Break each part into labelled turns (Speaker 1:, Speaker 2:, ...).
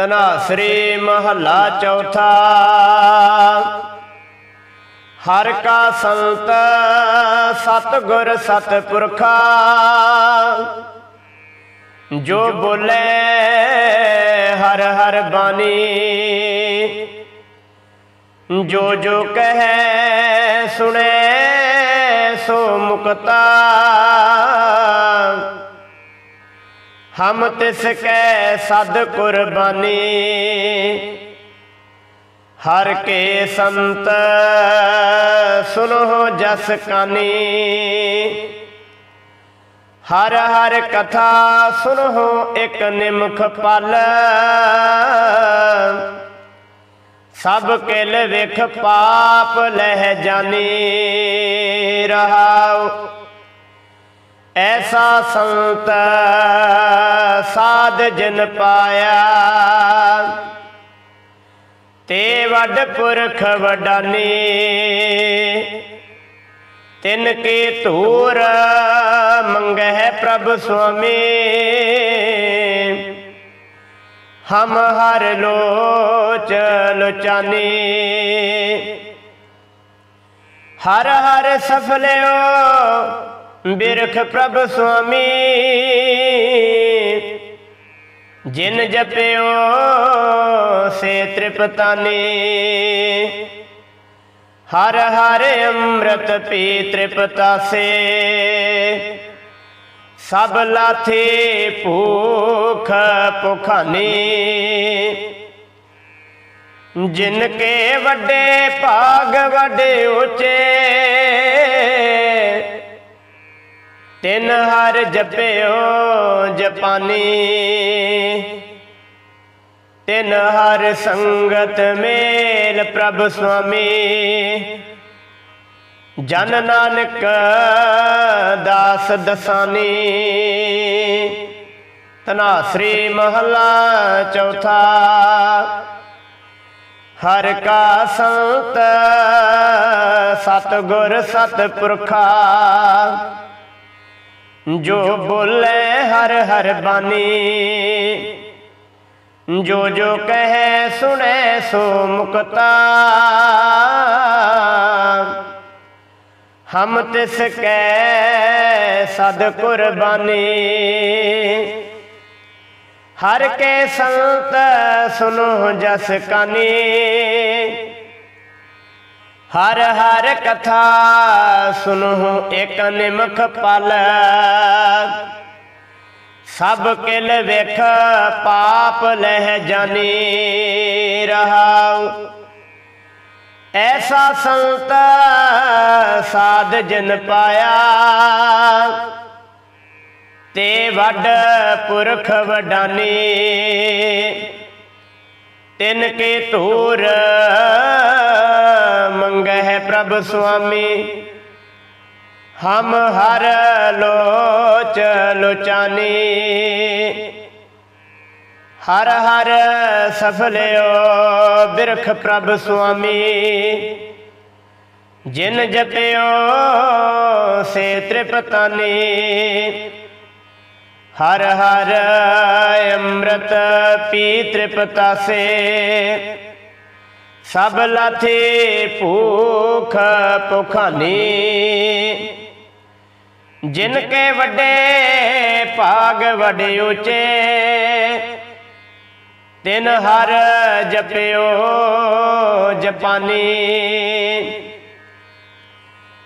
Speaker 1: ਤਨਾਸਰੀ ਮਹੱਲਾ ਚੌਥਾ। ਹਰ ਕਾ ਸੰਤ ਸਤਿਗੁਰ ਸਤਿਪੁਰਖਾ। ਜੋ ਬੋਲੇ ਹਰ ਹਰ ਬਾਣੀ। ਜੋ ਜੋ ਕਹੈ ਸੁਣੇ ਸੋ ਮੁਕਤਾ। ਹਮ ਤਿਸ ਕੈ ਸਦ ਕੁਰਬਾਨੀ। ਹਰ ਕੇ ਸੰਤ ਸੁਨੋ ਜਸ ਕਾਨੀ। ਹਰ ਹਰ ਕਥਾ ਸੁਨੋ ਇਕ ਨਿਮਖ ਪਲ। ਸਭ ਕਿਲ ਵਿਖ ਪਾਪ ਲਹਿ ਜਾਨੀ ਰਹਾ। ਐਸਾ ਸੰਤ ਸਾਧ ਜਨ ਪਾਇਆ। ਤੇ ਵੱਡ ਪੁਰਖ ਵਡਾਨੀ, ਤਿਨ ਕੀ ਧੂਰ ਮੰਗਹਿ ਪ੍ਰਭ ਸੁਆਮੀ। ਹਮ ਹਰ ਲੋਚ ਲੋਚਾਨੀ। ਹਰ ਹਰ ਸਫਲਿਓ ਬਿਰਖ ਪ੍ਰਭ ਸੁਆਮੀ ਜਿਨ ਜਪਿਓ ਸੇ ਤ੍ਰਿਪਤਾਨੀ ਹਰ ਹਰ ਅੰਮ੍ਰਿਤ ਪੀ ਤ੍ਰਿਪਤਾਸੇ ਸਭ ਲਾਥੇ ਭੂਖ ਭੁਖਾਨੀ ਜਿਨ ਕੇ ਵੱਡੇ ਭਾਗ ਵੱਡੇ ਉੱਚੇ ਤਿੰਨ ਹਰ ਜਪਿਓ ਜਪਾਨੀ। ਤਿੰਨ ਹਰ ਸੰਗਤ ਮੇਲ ਪ੍ਰਭ ਸੁਆਮੀ। ਜਨ ਨਾਨਕ ਦਾਸ ਦਸਾਨੀ। ਤਨਾਸਰੀ ਮਹਲਾ ਚੌਥਾ। ਹਰ ਕਾ ਸੰਤ ਸਤਗੁਰ ਸਤਪੁਰਖਾ। ਜੋ ਬੋਲੇ ਹਰ ਹਰ ਬਾਣੀ, ਜੋ ਜੋ ਕਹੈ ਸੁਣੇ ਸੋ ਮੁਕਤਾ। ਹਮ ਤਿਸ ਕੈ ਸਦ ਕੁਰਬਾਨੀ, ਹਰ ਕੇ ਸੰਤ ਸੁਨੋ ਜਸ ਕਾਨੀ। ਹਰ ਹਰ ਕਥਾ ਸੁਨੋ ਇਕ ਨਿਮਖ ਪਲ। ਸਭ ਕਿਲ ਵੇਖ ਪਾਪ ਲਹਿ ਜਾਣੀ ਰਹਾਉ। ਐਸਾ ਸੰਤ ਸਾਧ ਜਨ ਪਾਇਆ। ਤੇ ਵੱਡ ਪੁਰਖ ਵਡਾਨੀ। ਤਿਨ ਕੇ ਧੂਰ ਮੰਗਹਿ ਪ੍ਰਭ ਸੁਆਮੀ। ਹਮ ਹਰ ਲੋਚ ਲੋਚਾਨੀ। ਹਰ ਹਰ ਸਫਲਿਓ ਬਿਰਖ ਪ੍ਰਭ ਸੁਆਮੀ। ਜਿਨ ਜਪਿਓ ਸੇ ਤ੍ਰਿਪਤਾਨੀ। ਹਰ ਹਰ ਅੰਮ੍ਰਿਤ ਪੀ ਤ੍ਰਿਪਤਾਸੇ। ਸਭ ਲਾਥੇ ਭੂਖ ਭੁਖਾਨੀ। ਜਿਨ ਕੇ ਵੱਡੇ ਭਾਗ ਵੱਡੇ ਉੱਚੇ, ਤਿਨ ਹਰ ਜਪਿਓ ਜਪਾਨੀ।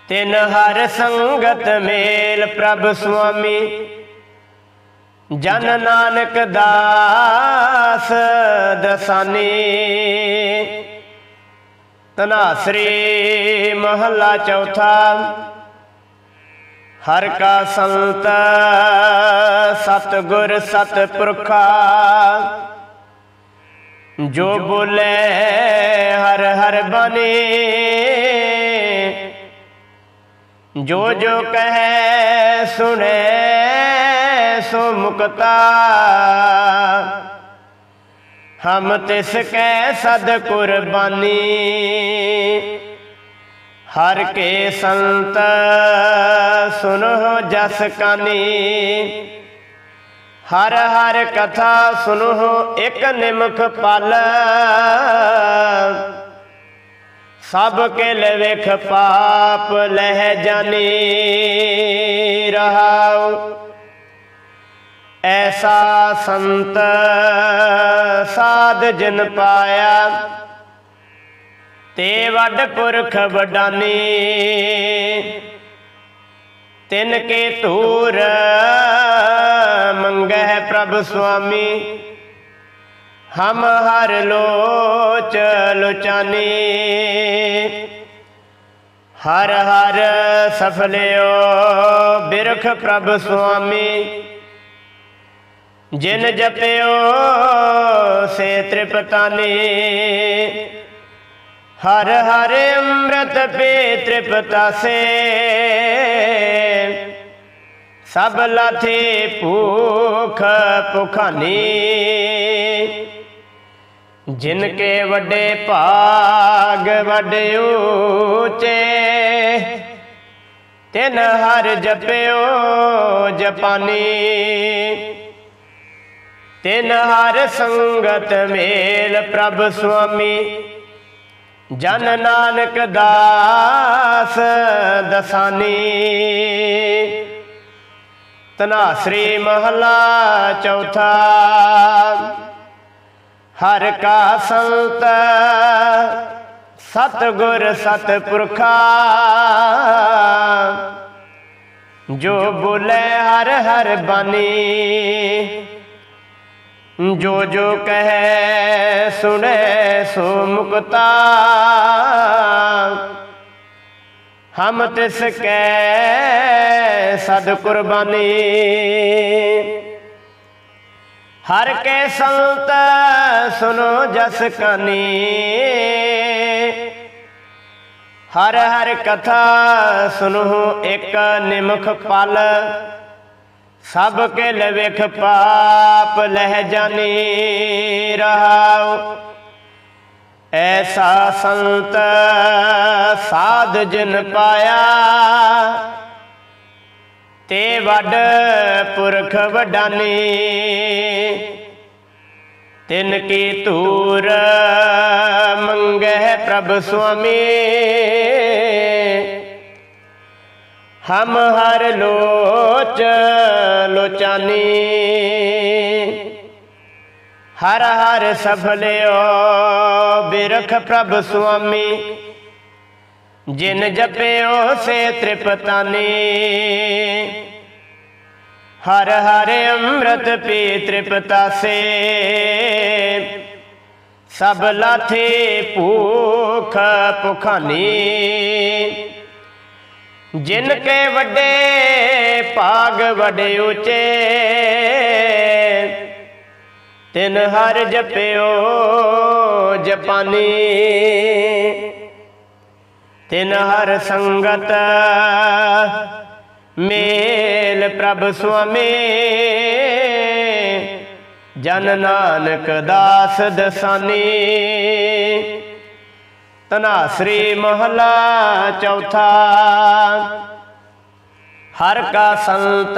Speaker 1: ਤਿਨ ਹਰ ਸੰਗਤ ਮੇਲ ਪ੍ਰਭ ਸੁਆਮੀ। ਜਨ ਨਾਨਕ ਦਾਸ ਦਸਾਨੀ। ਤਨਾਸਰੀ ਮਹੱਲਾ ਚੌਥਾ। ਹਰ ਕਾ ਸੰਤ ਸਤਗੁਰ ਸਤਪੁਰਖਾ। ਜੋ ਬੋਲੇ ਹਰ ਹਰ ਬਨੇ ਜੋ ਜੋ ਕਹੈ ਸੁਣੇ ਸੋ ਮੁਕਤਾ। ਹਮ ਤਿਸ ਕੈ ਸਦ ਕੁਰਬਾਨੀ। ਹਰ ਕੇ ਸੰਤ ਸੁਨੋ ਜਸ ਕਾਨੀ। ਹਰ ਹਰ ਕਥਾ ਸੁਨੋ ਇਕ ਨਿਮਖ ਪਲ। ਸਭ ਕੇ ਲਵੇਖ ਪਾਪ ਲਹਿ ਜਾਨੀ ਰਹਾਉ। ਐਸਾ ਸੰਤ ਸਾਧ ਜਨ ਪਾਇਆ। ਤੇ ਵੱਡ ਪੁਰਖ ਵਡਾਨੀ। ਤਿਨ ਕੇ ਧੂਰ ਮੰਗਹਿ ਪ੍ਰਭ ਸੁਆਮੀ। ਹਮ ਹਰ ਲੋਚ ਲੋਚਾਨੀ। ਹਰ ਹਰ ਸਫਲਿਓ ਬਿਰਖ ਪ੍ਰਭ ਸੁਆਮੀ। ਜਿਨ ਜਪਿਓ ਸੇ ਤ੍ਰਿਪਤਾਨੀ। ਹਰ ਹਰ ਅੰਮ੍ਰਿਤ ਪੀ ਤ੍ਰਿਪਤਾਸੇ। ਸਭ ਲਾਥੇ ਭੂਖ ਭੁਖਾਨੀ। ਜਿਨ ਕੇ ਵੱਡੇ ਭਾਗ ਵੱਡੇ ਉੱਚੇ ਤਿਨ ਹਰ ਜਪਿਓ ਜਪਾਨੀ। ਤਿਨ ਹਰ ਸੰਗਤ ਮੇਲ ਪ੍ਰਭ ਸੁਆਮੀ। ਜਨ ਨਾਨਕ ਦਾਸ ਦਸਾਨੀ। ਤਨਾਸਰੀ ਮਹਲਾ ਚੌਥਾ। ਹਰ ਕਾ ਸੰਤ ਸਤ ਗੁਰ ਸਤ ਪੁਰਖਾ ਜੋ ਬੋਲੇ ਹਰ ਹਰ ਬਾਣੀ ਜੋ ਜੋ ਕਹੈ ਸੁਣੇ ਸੋ ਮੁਕਤਾ। ਹਮ ਤਿਸ ਕੈ ਸਦ ਕੁਰਬਾਨੀ। ਹਰ ਕੇ ਸੰਤ ਸੁਨੋ ਜਸ ਕਨੀ ਹਰ ਹਰ ਕਥਾ ਸੁਨੋ ਇੱਕ ਨਿਮਖ ਪਲ। ਸਭ ਕੇ ਲਵੇਖ ਪਾਪ ਲਹਿ ਜਾਣੀ ਰਹਾਉ। ਐਸਾ ਸੰਤ ਸਾਧ ਜਨ ਪਾਇਆ। ਤੇ ਵੱਡ ਪੁਰਖ ਵਡਾਨੀ। ਤਿਨ ਕੀ ਧੂਰ ਮੰਗਹਿ ਪ੍ਰਭ ਸੁਆਮੀ। ਹਮ ਹਰ ਲੋਚ ਲੋਚਾਨੀ। ਹਰ ਹਰ ਸਫਲਿਓ ਬਿਰਖ ਪ੍ਰਭ ਸੁਆਮੀ। ਜਿਨ ਜਪਿਓ ਸੇ ਤ੍ਰਿਪਤਾਨੀ। ਹਰ ਹਰ ਅੰਮ੍ਰਿਤ ਪੀ ਤ੍ਰਿਪਤਾਸੇ। ਸਭ ਲਾਥੇ ਭੂਖ ਭੁਖਾਨੀ। ਜਿਨ ਕੇ ਵੱਡੇ ਭਾਗ ਵੱਡੇ ਉੱਚੇ, ਤਿਨ ਹਰ ਜਪਿਓ ਜਪਾਨੀ। ਤਿਨ ਹਰ ਸੰਗਤ ਮੇਲ ਪ੍ਰਭ ਸੁਆਮੀ। ਜਨ ਨਾਨਕ ਦਾਸ ਦਸਾਨੀ। ਤਨਾਸਰੀ ਮਹਲਾ ਚੌਥਾ। ਹਰ ਕਾ ਸੰਤ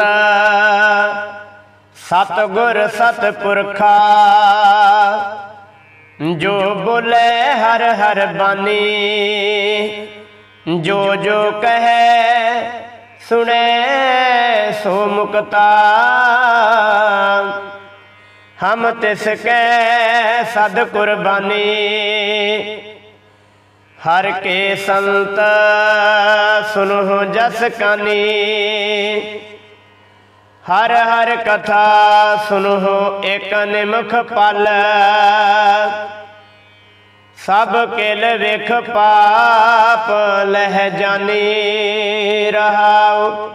Speaker 1: ਸਤ ਗੁਰ ਸਤ ਪੁਰਖਾ ਜੋ ਬੋਲੇ ਹਰ ਹਰ ਬਾਣੀ ਜੋ ਜੋ ਕਹੈ ਸੁਣੇ ਸੋ ਮੁਕਤਾ। ਹਮ ਤਿਸ ਕੈ ਸਦ ਕੁਰਬਾਨੀ। ਹਰ ਕੇ ਸੰਤ ਸੁਨੋ ਜਸ ਕਾਨੀ। ਹਰ ਹਰ ਕਥਾ ਸੁਨੋ ਏਕ ਨਿਮਖ ਪਲ। ਸਭ ਕੇਲ ਵੇਖ ਪਾਪ ਲਹਿ ਜਾਣੀ ਰਹਾਉ।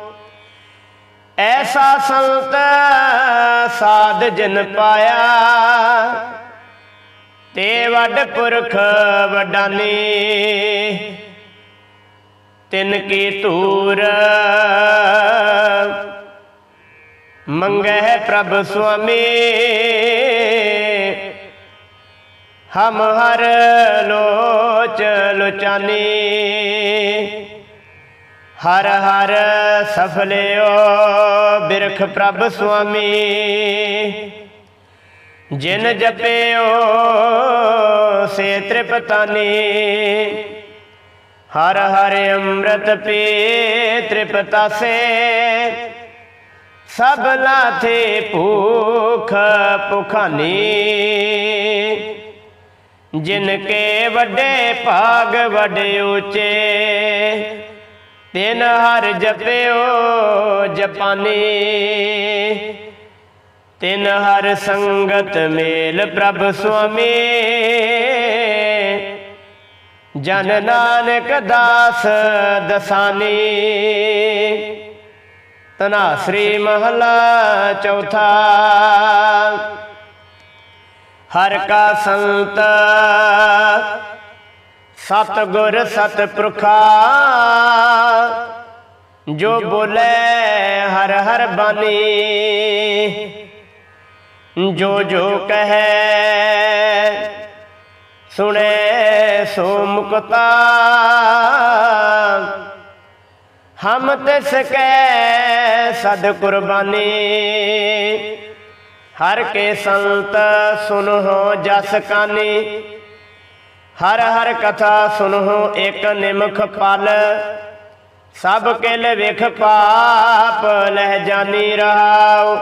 Speaker 1: ਐਸਾ ਸੰਤ ਸਾਧ ਜਨ ਪਾਇਆ। ਤੇ ਵੱਡ ਪੁਰਖ ਵਡਾਨੀ। ਤਿੰਨ ਕੀ ਧੂਰ ਮੰਗਹਿ ਪ੍ਰਭ ਸੁਆਮੀ। ਹਮ ਹਰ ਲੋਚ ਲੋਚਾਨੀ। ਹਰ ਹਰ ਸਫਲਿਓ ਬਿਰਖ ਪ੍ਰਭ ਸੁਆਮੀ। ਜਿਨ ਜਪਿਓ ਸੇ ਤ੍ਰਿਪਤਾਨੀ, ਹਰ ਹਰ ਅੰਮ੍ਰਿਤ ਪੀ ਤ੍ਰਿਪਤਾਸੇ, ਸਭ ਲਾਥੇ ਭੂਖ ਭੁਖਾਨੀ। ਜਿਨ ਕੇ ਵੱਡੇ ਭਾਗ ਵੱਡੇ ਉੱਚੇ, ਤਿਨ ਹਰ ਜਪਿਓ ਜਪਾਨੀ। ਤਿਨ ਹਰ ਸੰਗਤ ਮੇਲ ਪ੍ਰਭ ਸੁਆਮੀ। ਜਨ ਨਾਨਕ ਦਾਸ ਦਸਾਨੀ। ਤਨਾ ਸ੍ਰੀ ਮਹਲਾ ਚੌਥਾ। ਹਰ ਕਾ ਸੰਤ ਸਤ ਗੁਰ ਸਤ ਪੁਰਖਾ ਜੋ ਬੋਲੇ ਹਰ ਹਰ ਬਾਣੀ। ਜੋ ਜੋ ਕਹੈ, ਸੁਣੇ ਸੋ ਮੁਕਤਾ। ਹਮ ਤਿਸ ਕੈ ਸਦ ਕੁਰਬਾਨੀ, ਹਰ ਕੇ ਸੰਤ ਸੁਨਹੁ ਜਸ ਕਾਨੀ। ਹਰ ਹਰ ਕਥਾ ਸੁਨਹੁ ਇਕ ਨਿਮਖ ਪਲ, ਸਭ ਕਿਲ ਵਿਖ ਪਾਪ ਲਹਿ ਜਾਨੀ ਰਹਾਉ।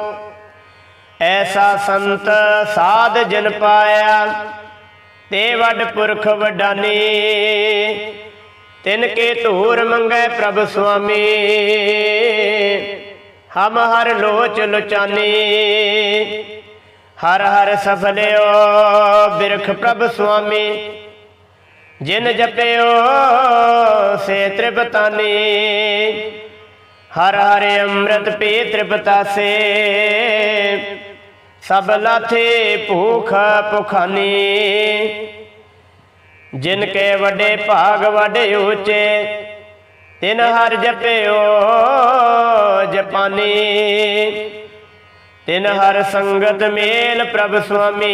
Speaker 1: ਐਸਾ ਸੰਤ ਸਾਧ ਜਨ ਪਾਇਆ, ਤੇ ਵੱਡ ਪੁਰਖ ਵਡਾਨੀ। ਤਿਨ ਕੇ ਧੂਰ ਮੰਗੈ ਪ੍ਰਭ ਸੁਆਮੀ, ਹਮ ਹਰ ਲੋਚ ਲੁਚਾਨੀ। ਹਰ ਹਰ ਸਫਲਿਓ ਬਿਰਖ ਪ੍ਰਭ ਸੁਆਮੀ, ਜਿਨ ਜਪਿਓ ਸੇ ਤ੍ਰਿਪਤਾਨੀ। ਹਰ ਹਰ ਅੰਮ੍ਰਿਤ ਪੀ ਤ੍ਰਿਪਤਾਸੇ ਸਭ ਲਾਥੇ ਭੂਖ ਭੁਖਾਨੀ। ਜਿਨ ਕੇ ਵੱਡੇ ਭਾਗ ਵੱਡੇ ਉੱਚੇ, ਤਿਨ ਹਰ ਜਪਿਓ ਜਪਾਨੀ। ਤਿਨ ਹਰ ਸੰਗਤ ਮੇਲ ਪ੍ਰਭ ਸੁਆਮੀ।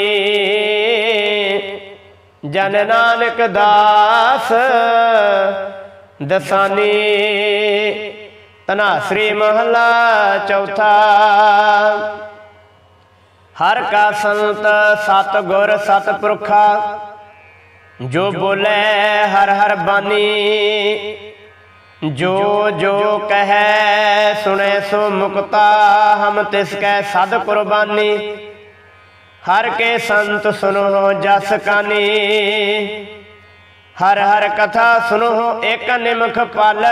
Speaker 1: ਜਨ ਨਾਨਕ ਦਾਸ ਦਸਾਨੀ। ਤਨਾ ਸ੍ਰੀ ਮਹਲਾ ਚੌਥਾ। ਹਰ ਕਾ ਸੰਤ ਸਤ ਗੁਰ ਸਤ ਪੁਰਖਾ ਜੋ ਬੋਲੇ ਹਰ ਹਰ ਬਾਣੀ, ਜੋ ਜੋ ਕਹੈ ਸੁਣੇ ਸੋ ਮੁਕਤਾ, ਹਮ ਤਿਸ ਕੈ ਸਦ ਕੁਰਬਾਨੀ। ਹਰ ਕੇ ਸੰਤ ਸੁਨੋ ਜਸ ਕਾਨੀ। ਹਰ ਹਰ ਕਥਾ ਸੁਨੋ ਇਕ ਨਿਮਖ ਪਲ।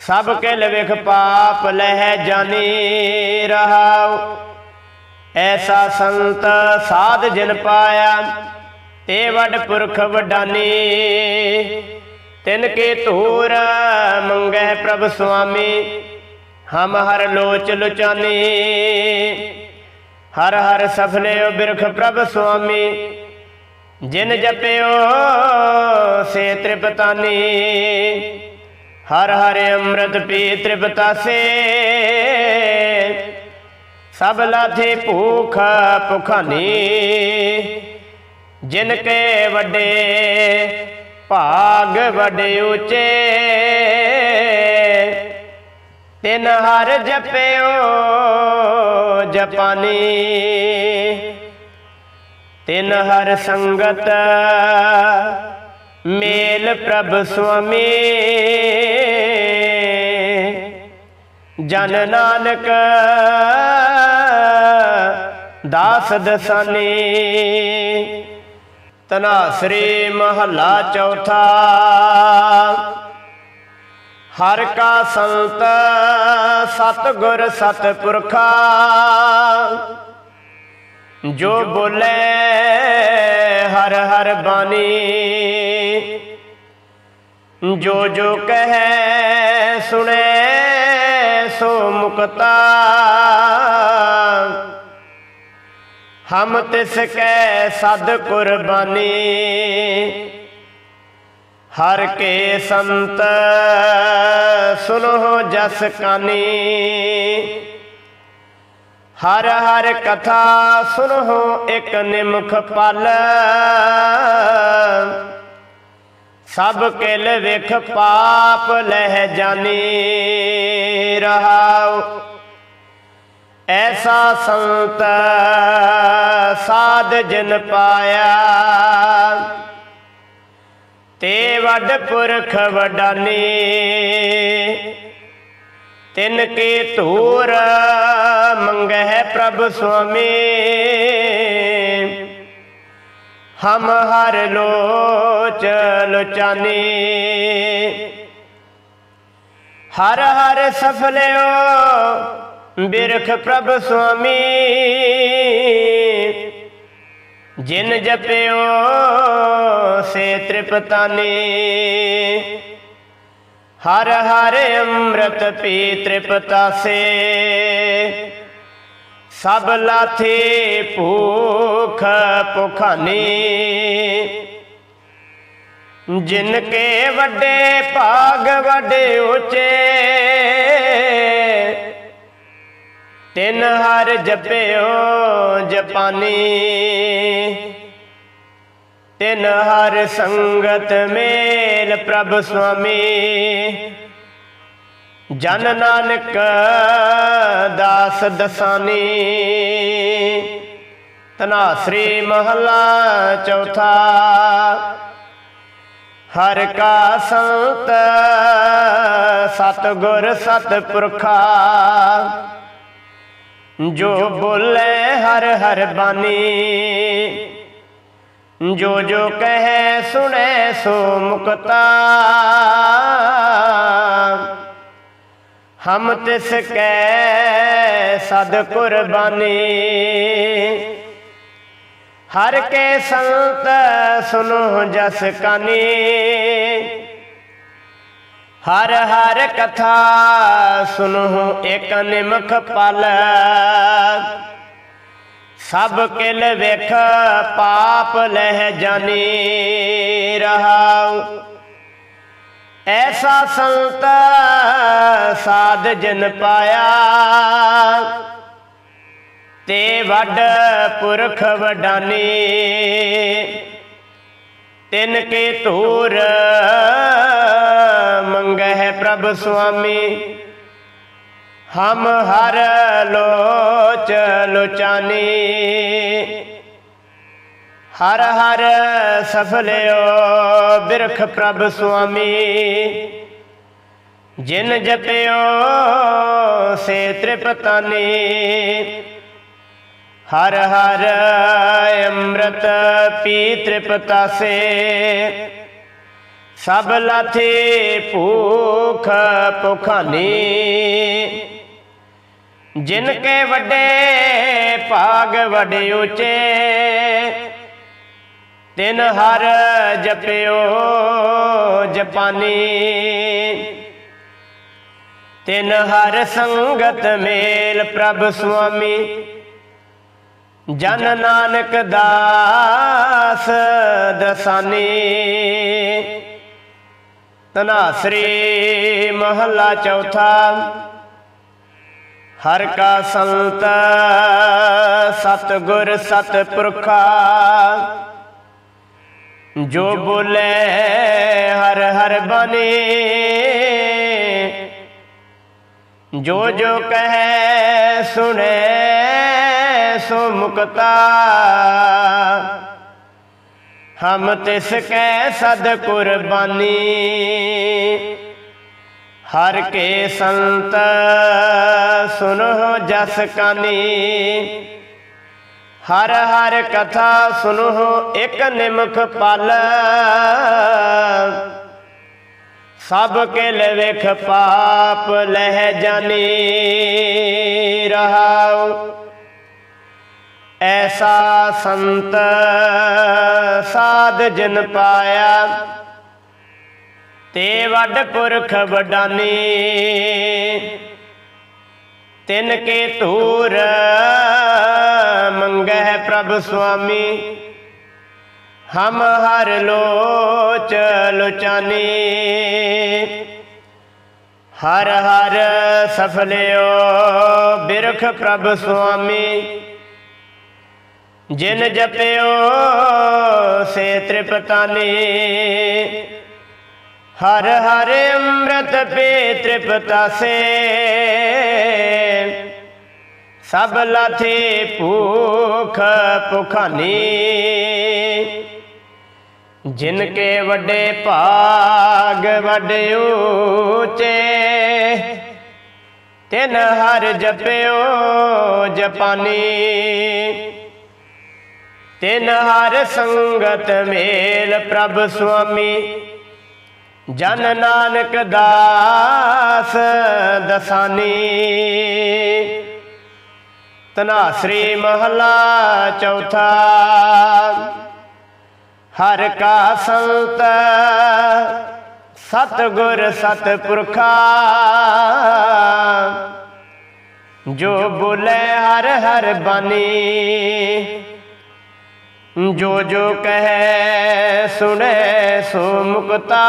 Speaker 1: ਸਭ ਕੇ ਲਵਿਖ ਪਾਪ ਲਹਿ ਜਾਨੀ ਰਹਾਉ। ਐਸਾ ਸੰਤ ਸਾਧ ਜਿਨ ਪਾਇਆ, ਤੇ ਵੱਡ ਪੁਰਖ ਵਡਾਨੀ। ਤਿਨ ਕੇ ਧੂਰ ਮੰਗੈ ਪ੍ਰਭ ਸੁਆਮੀ, ਹਮ ਹਰ ਲੋਚ ਲੁਚਾਨੀ। ਹਰ ਹਰ ਸਫਲਿਓ ਬਿਰਖ ਪ੍ਰਭ ਸੁਆਮੀ, ਜਿਨ ਜਪਿਓ ਸੇ ਤ੍ਰਿਪਤਾਨੀ। ਹਰ ਹਰ ਅੰਮ੍ਰਿਤ ਪੀ ਤ੍ਰਿਪਤਾਸੇ ਸਭ ਲਾਥੇ ਭੂਖ ਭੁਖਾਨੀ। ਜਿਨ ਕੇ ਵੱਡੇ ਭਾਗ ਵੱਡੇ ਉੱਚੇ। ਤਿਨ ਹਰ ਜਪਿਓ ਜਪਾਨੀ। ਤਿਨ ਹਰ ਸੰਗਤ ਮੇਲ ਪ੍ਰਭ ਸੁਆਮੀ। ਜਨ ਨਾਨਕ ਦਾਸ ਦਸਾਨੀ। ਤਨਾ ਸ੍ਰੀ ਮਹੱਲਾ ਚੌਥਾ। ਹਰ ਕਾ ਸੰਤ ਸਤ ਗੁਰ ਸਤ ਪੁਰਖਾ ਜੋ ਬੋਲੇ ਹਰ ਹਰ ਬਾਣੀ। ਜੋ ਜੋ ਕਹੈ ਸੁਣੇ, ਸੋ ਮੁਕਤਾ। ਹਮ ਤਿਸ ਕੈ ਸਦ ਕੁਰਬਾਨੀ। ਹਰ ਕੇ ਸੰਤ ਸੁਨੋ ਜਸ ਕਾਨੀ। ਹਰ ਹਰ ਕਥਾ ਸੁਨੋ ਇਕ ਨਿਮਖ ਪਲ। ਸਭ ਕਿਲ ਵਿਖ ਪਾਪ ਲਹਿ ਜਾਨੀ ਰਹਾਉ। ਐਸਾ ਸੰਤ ਸਾਧ ਜਨ ਪਾਇਆ। ਤੇ ਵੱਡ ਪੁਰਖ ਵਡਾਨੀ। ਤਿਨ ਕੀ ਧੂਰ ਮੰਗਹਿ ਪ੍ਰਭ ਸੁਆਮੀ। ਹਮ ਹਰ ਲੋਚ ਲੋਚਾਨੀ ਹਰ ਹਰ ਸਫਲਿਓ ਬਿਰਖ ਪ੍ਰਭ ਸੁਆਮੀ ਜਿਨ ਜਪਿਓ ਸੇ ਤ੍ਰਿਪਤਾਨੀ ਹਰ ਹਰ ਅੰਮ੍ਰਿਤ ਪੀ ਤ੍ਰਿਪਤਾਸੇ ਸਭ ਲਾਥੇ ਭੂਖ ਭੁਖਾਨੀ। ਜਿਨ ਕੇ ਵੱਡੇ ਭਾਗ ਵੱਡੇ ਉੱਚੇ, ਤਿੰਨ ਹਰ ਜਪਿਓ ਜਪਾਨੀ। ਤਿੰਨ ਹਰ ਸੰਗਤ ਮੇਲ ਪ੍ਰਭ ਸੁਆਮੀ। ਜਨ ਨਾਨਕ ਦਾਸ ਦਸਾਨੀ। ਤਨਾਸਰੀ ਮਹਲਾ ਚੌਥਾ। ਹਰ ਕਾ ਸੰਤ ਸਤ ਗੁਰ ਸਤ ਪੁਰਖਾ ਜੋ ਬੋਲੇ ਹਰ ਹਰ ਬਾਣੀ ਜੋ ਜੋ ਕਹੈ ਸੁਣੈ ਸੋ ਮੁਕਤਾ। ਹਮ ਤਿਸ ਕੈ ਸਦ ਕੁਰਬਾਨੀ। ਹਰ ਕੇ ਸੰਤ ਸੁਨੋ ਜਸ ਕਾਨੀ। ਹਰ ਹਰ ਕਥਾ ਸੁਨੋ ਏਕ ਨਿਮਖ ਪਲ। ਸਭ ਕਿਲ ਵੇਖ ਪਾਪ ਲਹਿ ਜਾਨੀ ਰਹਾਉ। ਐਸਾ ਸੰਤ ਸਾਧ ਜਨ ਪਾਇਆ। ਤੇ ਵੱਡ ਪੁਰਖ ਵਡਾਨੀ। ਤਿੰਨ ਕੇ ਧੂਰ ਮੰਗਹਿ ਪ੍ਰਭ ਸੁਆਮੀ। ਹਮ ਹਰ ਲੋਚ ਲੋਚਾਨੀ। ਹਰ ਹਰ ਸਫਲਿਓ ਬਿਰਖ ਪ੍ਰਭ ਸੁਆਮੀ। ਜਿਨ ਜਪਿਓ ਸੇ ਤ੍ਰਿਪਤਾਨੀ। ਹਰ ਹਰ ਅੰਮ੍ਰਿਤ ਪੀ ਤ੍ਰਿਪਤਾਸੇ। ਸਭ ਲਾਥੇ ਭੂਖ ਭੁਖਾਨੀ। ਜਿਨ ਕੇ ਵੱਡੇ ਭਾਗ ਵੱਡੇ ਉਚੇ। ਤਿਨ ਹਰ ਜਪਿਓ ਜਪਾਨੀ। ਤਿਨ ਹਰ ਸੰਗਤ ਮੇਲ ਪ੍ਰਭ ਸੁਆਮੀ। ਜਨ ਨਾਨਕ ਦਾਸ ਦਸਾਨੀ। ਤਨਾਸਰੀ ਮਹੱਲਾ ਚੌਥਾ। ਹਰ ਕਾ ਸੰਤ ਸਤ ਗੁਰ ਸਤ ਪੁਰਖਾ ਜੋ ਬੋਲੇ ਹਰ ਹਰ ਬਨੇ ਜੋ ਜੋ ਕਹੈ ਸੁਣੇ ਸੋ ਮੁਕਤਾ। ਹਮ ਤਿਸ ਕੈ ਸਦ ਕੁਰਬਾਨੀ। ਹਰ ਕੇ ਸੰਤ ਸੁਨੋ ਜਸ ਕਾਨੀ। ਹਰ ਹਰ ਕਥਾ ਸੁਨੋ ਇਕ ਨਿਮਖ ਪਲ। ਸਭ ਕੇ ਲਵੇਖ ਪਾਪ ਲਹਿ ਜਾਣੀ ਰਹਾਉ। ਐਸਾ ਸੰਤ ਸਾਧ ਜਨ ਪਾਇਆ, ਤੇ ਵੱਡ ਪੁਰਖ ਵਡਾਨੀ। ਤਿਨ ਕੇ ਧੂਰ ਮੰਗਹਿ ਪ੍ਰਭ ਸੁਆਮੀ। ਹਮ ਹਰ ਲੋਚ ਲੋਚਾਨੀ। ਹਰ ਹਰ ਸਫਲਿਓ ਬਿਰਖ ਪ੍ਰਭ ਸੁਆਮੀ। ਜਿਨ ਜਪਿਓ ਸੇ ਤ੍ਰਿਪਤਾਨੀ। ਹਰ ਹਰ ਅੰਮ੍ਰਿਤ ਪੀ ਤ੍ਰਿਪਤਾਸੇ ਸਭ ਲਾਥੇ ਭੂਖ ਭੁਖਾਨੀ। ਜਿਨ ਕੇ ਵੱਡੇ ਭਾਗ ਵੱਡੇ ਉੱਚੇ ਤਿਨ ਹਰ ਜਪਿਓ ਜਪਾਨੀ। ਤਿਨ ਹਰ ਸੰਗਤ ਮੇਲ ਪ੍ਰਭ ਸੁਆਮੀ। ਜਨ ਨਾਨਕ ਦਾਸ ਦਸਾਨੀ। ਤਨਾਸਰੀ ਮਹਲਾ ਚੌਥਾ। ਹਰ ਕਾ ਸੰਤ ਸਤ ਗੁਰ ਸਤ ਪੁਰਖਾ ਜੋ ਬੋਲੇ ਹਰ ਹਰ ਬਾਣੀ। ਜੋ ਜੋ ਕਹੈ ਸੁਣੇ ਸੋ ਮੁਕਤਾ।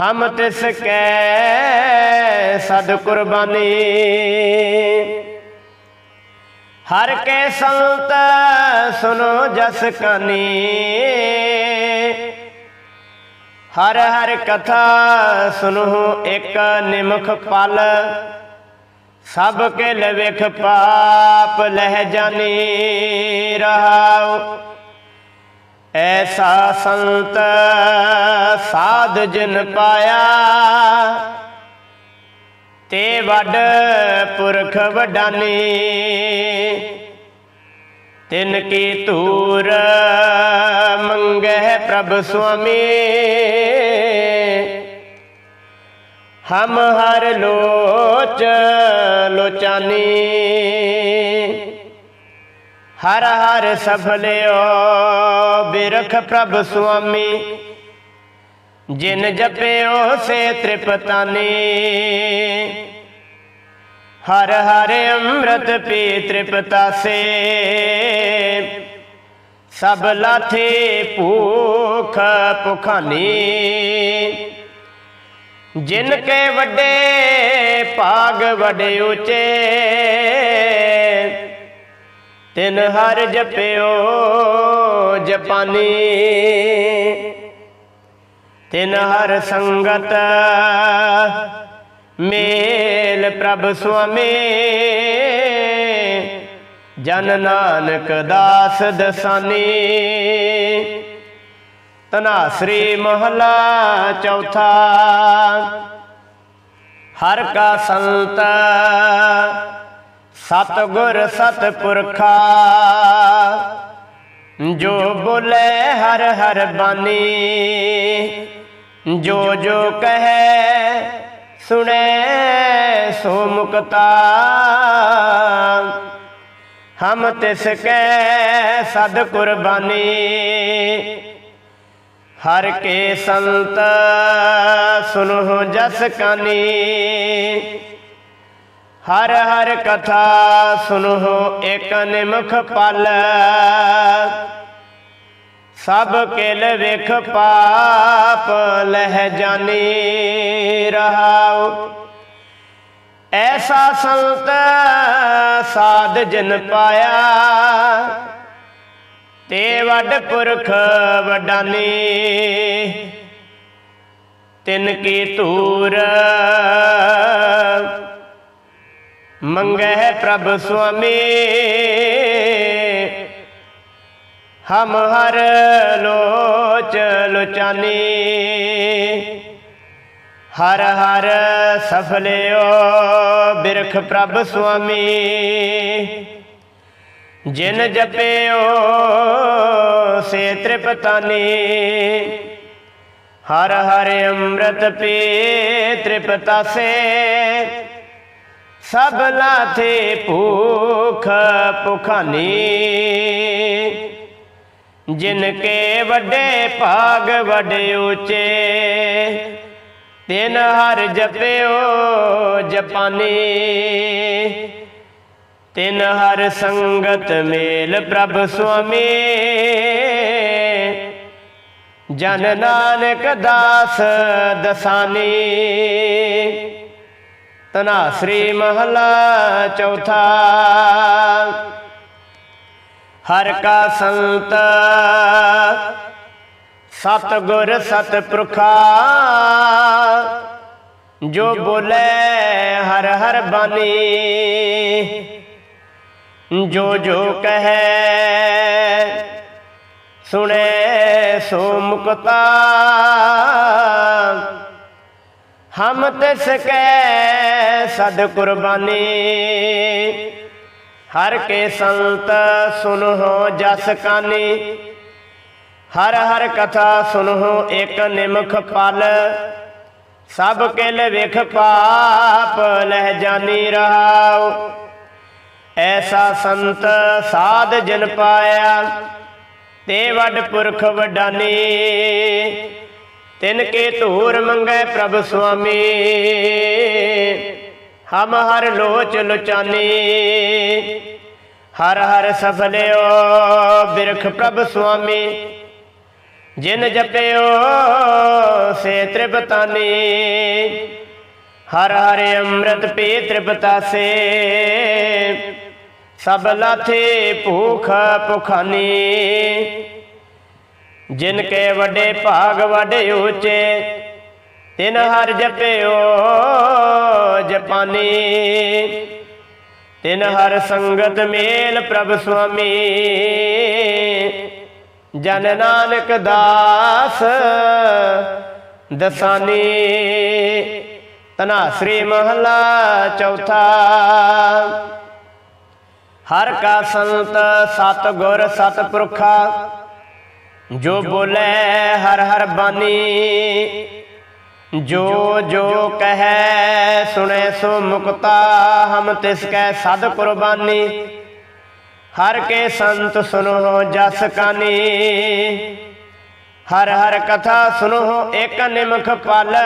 Speaker 1: ਹਮ ਤਿਸ ਕੈ ਸਦ ਕੁਰਬਾਨੀ। ਹਰ ਕੇ ਸੰਤ ਸੁਨੋ ਜਸ ਕਨੀ। ਹਰ ਹਰ ਕਥਾ ਸੁਨੋ ਇੱਕ ਨਿਮਖ ਪਲ। ਸਭ ਕੇ ਲਵੇਖ ਪਾਪ ਲਹਿ ਜਾਨੀ ਰਹਾਉ। ਐਸਾ ਸੰਤ ਸਾਧ ਜਿਨ ਪਾਇਆ। ਤੇ ਵੱਡ ਪੁਰਖ ਵਡਾਨੀ। ਤਿਨ ਕੀ ਧੂਰ ਮੰਗਹਿ ਪ੍ਰਭ ਸੁਆਮੀ। ਹਮ ਹਰ ਲੋਚ ਲੋਚਾਨੀ। ਹਰ ਹਰ ਸਫਲਿਓ ਬਿਰਖ ਪ੍ਰਭ ਸੁਆਮੀ। ਜਿਨ ਜਪਿਓ ਸੇ ਤ੍ਰਿਪਤਾਨੀ। ਹਰ ਹਰ ਅੰਮ੍ਰਿਤ ਪੀ ਤ੍ਰਿਪਤਾਸੇ। ਸਭ ਲਾਥੇ ਭੂਖ ਭੁਖਾਨੀ। ਜਿਨ ਕੇ ਵੱਡੇ ਭਾਗ ਵੱਡੇ ਉਚੇ। ਤਿਨ ਹਰ ਜਪਿਓ ਜਪਾਨੀ। ਤਿਨ ਹਰ ਸੰਗਤ ਮੇਲ ਪ੍ਰਭ ਸੁਆਮੀ। ਜਨ ਨਾਨਕ ਦਾਸ ਦਸਾਨੀ। ਤਨਾਸਰੀ ਮਹਲਾ ਚੌਥਾ। ਹਰ ਕਾ ਸੰਤ ਸਤ ਗੁਰ ਜੋ ਬੋਲੇ ਹਰ ਹਰ ਬਾਣੀ, ਜੋ ਜੋ ਕਹੈ ਸੁਣੇ ਸੋ ਮੁਕਤਾ। ਹਮ ਤਿਸ ਕੈ ਸਦ ਕੁਰਬਾਨੀ, ਹਰ ਕੇ ਸੰਤ ਸੁਨੋ ਜਸ ਕਾਨੀ। ਹਰ ਹਰ ਕਥਾ ਸੁਨੋ ਏਕ ਨਿਮਖ ਪਲ। ਸਭ ਕਿਲ ਵੇਖ ਪਾਪ ਲਹਿ ਜਾਨੀ ਰਹਾਉ। ਐਸਾ ਸੰਤ ਸਾਧ ਜਨ ਪਾਇਆ। ਤੇ ਵੱਡ ਪੁਰਖ ਵਡਾਨੀ। ਤਿਨ ਕੀ ਧੂਰ ਮੰਗਹਿ ਪ੍ਰਭ ਸੁਆਮੀ। ਹਮ ਹਰ ਲੋਚ ਲੋਚਾਨੀ। ਹਰ ਹਰ ਸਫਲਿਓ ਬਿਰਖ ਪ੍ਰਭ ਸੁਆਮੀ। ਜਿਨ ਜਪਿਓ ਸੇ ਤ੍ਰਿਪਤਾਨੀ। ਹਰ ਹਰ ਅੰਮ੍ਰਿਤ ਪੀ ਤ੍ਰਿਪਤਾਸੇ। ਸਭ ਲਾਥੇ ਭੂਖ ਭੁਖਾਨੀ। ਜਿਨ ਕੇ ਵੱਡੇ ਭਾਗ ਵੱਡੇ ਉੱਚੇ, ਤਿਨ ਹਰ ਜਪਿਓ ਜਪਾਨੀ। ਤਿਨ ਹਰ ਸੰਗਤ ਮੇਲ ਪ੍ਰਭ ਸੁਆਮੀ। ਜਨ ਨਾਨਕ ਦਾਸ ਦਸਾਨੀ। ਤਨਾਸਰੀ ਮਹਲਾ ਚੌਥਾ। ਹਰ ਕਾ ਸੰਤ ਸਤ ਗੁਰ ਸਤ ਪੁਰਖਾ ਜੋ ਬੋਲੇ ਹਰ ਹਰ ਬਾਣੀ। ਜੋ ਜੋ ਕਹੈ ਸੁਣੇ ਸੋ ਮੁਕਤਾ। ਹਮ ਤਿਸ ਕੈ ਸਦ ਕੁਰਬਾਨੀ। ਹਰ ਕੇ ਸੰਤ ਸੁਨਹੁ ਜਸ ਕਾਨੀ। ਹਰ ਹਰ ਕਥਾ ਸੁਨਹੁ ਇਕ ਨਿਮਖ ਪਲ। ਸਭ ਕਿਲ ਵਿਖ ਪਾਪ ਲਹਿ ਜਾਨੀ ਰਹਾਉ। ਐਸਾ ਸੰਤ ਸਾਧ ਜਨ ਪਾਇਆ, ਤੇ ਵੱਡ ਪੁਰਖ ਵਡਾਨੀ। ਤਿਨ ਕੇ ਧੂਰ ਮੰਗੈ ਪ੍ਰਭ ਸੁਆਮੀ। ਹਮ ਹਰ ਲੋਚ ਲੁਚਾਨੀ। ਹਰ ਹਰ ਸਫਲਿਓ ਬਿਰਖ ਪ੍ਰਭ ਸੁਆਮੀ। ਜਿਨ ਜਪਿਓ ਸੇ ਤ੍ਰਿਪਤਾਨੀ। ਹਰ ਹਰ ਅੰਮ੍ਰਿਤ ਪੀ ਤ੍ਰਿਪਤਾਸੇ। ਸਭ ਲਾਥੇ ਭੂਖ ਭੁਖਾਨੀ ਜਿਨ ਕੇ ਵੱਡੇ ਭਾਗ ਵੱਡੇ ਉੱਚੇ, ਤਿਨ ਹਰ ਜਪਿਓ ਜਪਾਨੀ। ਤਿਨ ਹਰ ਸੰਗਤ ਮੇਲ ਪ੍ਰਭ ਸੁਆਮੀ। ਜਨ ਨਾਨਕ ਦਾਸ ਦਸਾਨੀ। ਤਨਾਸਰੀ ਮਹਲਾ ਚੌਥਾ। ਹਰ ਕਾ ਸੰਤ ਸਤ ਗੁਰ ਸਤ ਪੁਰਖਾ ਜੋ ਬੋਲੇ ਹਰ ਹਰ ਬਾਣੀ ਜੋ ਜੋ ਕਹੈ ਸੁਣੇ ਸੋ ਮੁਕਤਾ, ਹਮ ਤਿਸ ਕੈ ਸਦ ਕੁਰਬਾਨੀ। ਹਰ ਕੇ ਸੰਤ ਸੁਨੋ ਜਸ ਕਾਨੀ, ਹਰ ਹਰ ਕਥਾ ਸੁਨੋ ਇਕ ਨਿਮਖ ਪਲ।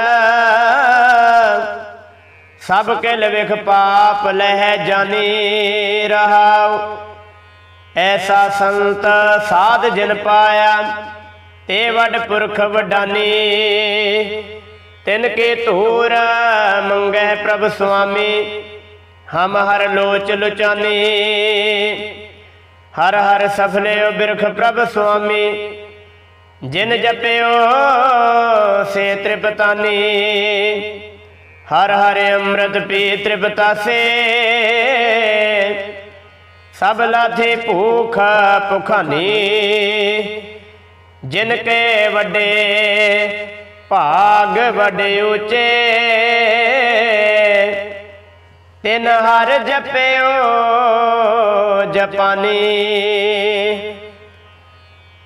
Speaker 1: ਸਭ ਕੇ ਲਵਿਖ ਪਾਪ ਲਹਿ ਜਾਣੀ ਰਹਾਉ। ਐਸਾ ਸੰਤ ਸਾਧ ਜਿਨ ਪਾਇਆ, ਤੇ ਵੱਡ ਪੁਰਖ ਵਡਾਨੀ। ਤਿਨ ਕੇ ਧੂਰ ਮੰਗੈ ਪ੍ਰਭ ਸੁਆਮੀ, ਹਮ ਹਰ ਲੋਚ ਲੁਚਾਨੀ। ਹਰ ਹਰ ਸਫਲਿਓ ਬਿਰਖ ਪ੍ਰਭ ਸੁਆਮੀ, ਜਿਨ ਜਪਿਓ ਸੇ ਤ੍ਰਿਪਤਾਨੀ। ਹਰ ਹਰ ਅੰਮ੍ਰਿਤ ਪੀ ਤ੍ਰਿਪਤਾਸੇ ਸਭ ਲਾਥੇ ਭੂਖ ਭੁਖਾਨੀ, ਜਿਨ ਕੇ ਵੱਡੇ ਭਾਗ ਵੱਡੇ ਉੱਚੇ, ਤਿਨ ਹਰ ਜਪਿਓ ਜਪਾਨੀ,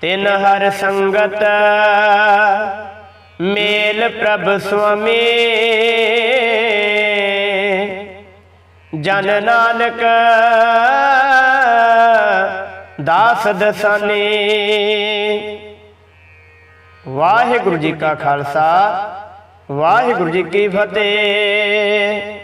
Speaker 1: ਤਿਨ ਹਰ ਸੰਗਤ ਮੇਲ ਪ੍ਰਭ ਸੁਆਮੀ। ਜਨ ਨਾਨਕ ਦਾਸ ਦਸਾਨੀ। ਵਾਹਿਗੁਰੂ ਜੀ ਕਾ ਖਾਲਸਾ ਵਾਹਿਗੁਰੂ ਜੀ ਕੀ ਫਤਿਹ।